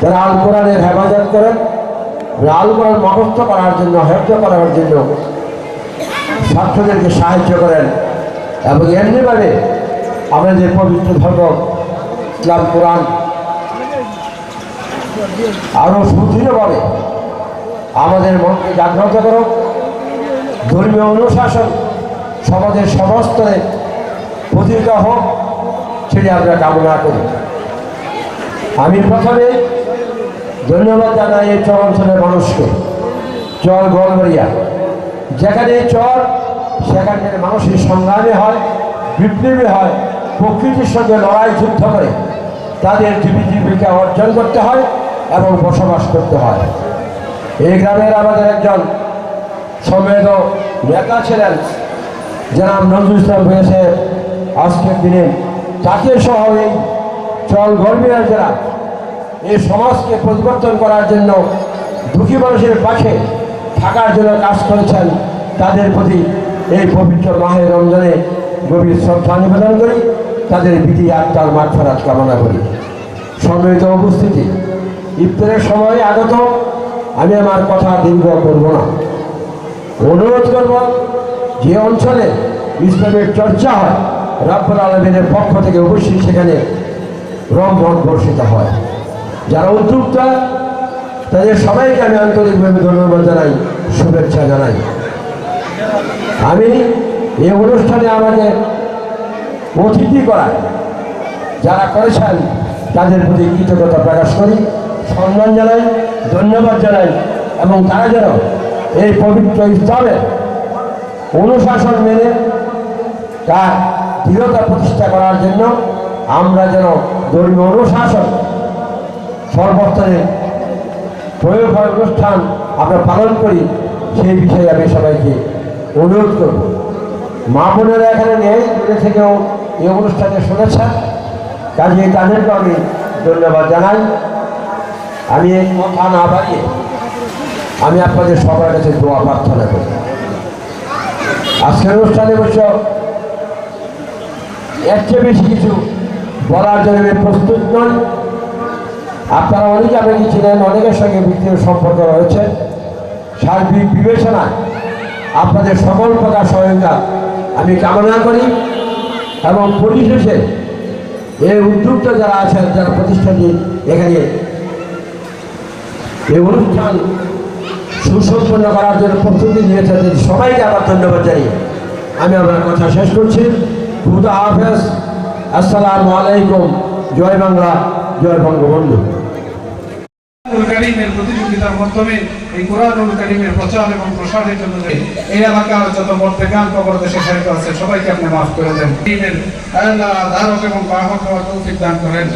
তারা আল কোরআনের হেফাজত করেন আল কোরআন মুখস্থ করার জন্য হেফজ করার জন্য ছাত্রদেরকে সাহায্য করেন। এবং এমনিভাবে আমাদের পবিত্র ধর্ম ইসলাম কোরআন আরও সুদৃঢ়ভাবে আমাদের মনকে জাগ্রত করো ধর্মীয় অনুশাসন সমাজের সমস্তরে প্রতিহিত হোক, সেটি আমরা কামনা করি। আমি প্রথমে ধন্যবাদ জানাই এই চর অঞ্চলের মানুষকে। চর গলবাড়িয়া যেখানে চর সেখানে মানুষের সংগ্রামে হয়, বিপ্লবী হয়, প্রকৃতির সঙ্গে লড়াই, যুদ্ধ করে। তাদের জীবী জীবিকা অর্জন করতে হয় এবং বসবাস করতে হয়। এই গ্রামের আমাদের একজন সমেত নেতা ছিলেন জনাব নজরুল ইসলাম হয়েছে আজকের দিনে তাকে সহ এই গর্বিয়ার যারা এই সমাজকে পরিবর্তন করার জন্য দুঃখী মানুষের পাশে থাকার জন্য কাজ করেছেন, তাদের প্রতি এই পবিত্র মাহের রমজানে গভীর শ্রদ্ধা নিবেদন করি, তাদের বিধি আত্মার মাঠফারাত কামনা করি। সম্মিলিত উপস্থিতি, ইফতারের সময় আগত, আমি আমার কথা দীর্ঘ করব না। অনুরোধ করব, যে অঞ্চলে ইসলামের চর্চা হয়, রাব্বুল আলমিনের পক্ষ থেকে অবশ্যই সেখানে রমরম বর্ষিত হয়। যারা উদ্যোক্তা, তাদের সবাইকে আমি আন্তরিকভাবে ধন্যবাদ জানাই, শুভেচ্ছা জানাই। আমি এই অনুষ্ঠানে আমাকে অতিথি করায়, যারা করেছেন, তাদের প্রতি কৃতজ্ঞতা প্রকাশ করি, সম্মান জানাই, ধন্যবাদ জানাই, এবং তারা যেন এই পবিত্র ইসলামের অনুশাসন মেনে তার দৃঢ়তা প্রতিষ্ঠা করার জন্য আমরা যেন ধর্মীয় অনুশাসন সর্বস্তরে প্রয়োগ অনুষ্ঠান আমরা পালন করি, সেই বিষয়ে আমি সবাইকে অনুরোধ করব। মা বোনেরা এখানে নেই, দূরে থেকেও এই অনুষ্ঠানে শুনেছেন। কাজে তাদেরকে আমি ধন্যবাদ জানাই। আমি এই কথা না বাড়িয়ে আমি আপনাদের সবার কাছে দোয়া প্রার্থনা করি। আজকের অনুষ্ঠানে অবশ্য এর চেয়ে বেশি কিছু বলার জন্য আমি প্রস্তুত নই। আপনারা অনেকে আমাকে ছিলেন অনেকের সঙ্গে ব্যক্তিগত সম্পর্ক রয়েছে। সার্বিক বিবেচনায় আপনাদের সকল প্রকার সহায়তা আমি কামনা করি এবং পরিশেষে এই উদ্যোক্তা যারা আছেন, যারা প্রতিষ্ঠানটি এখানে এই অনুষ্ঠান সুসম্পন্ন করার জন্য প্রস্তুতি নিয়েছে সবাইকে আবার ধন্যবাদ জানিয়ে আমি আমার কথা শেষ করছি। খুদা হাফেজ। আসসালামু আলাইকুম। জয় বাংলা, জয় বঙ্গবন্ধু। প্রতিযোগিতার মাধ্যমে এই কোরআনুল প্রচার এবং প্রসারের জন্য এই এলাকার যত মর্দেগান কবর দেশে সাহিত্য আছে, সবাইকে আপনি মাফ করে দেন। ধারক এবং দান করেন।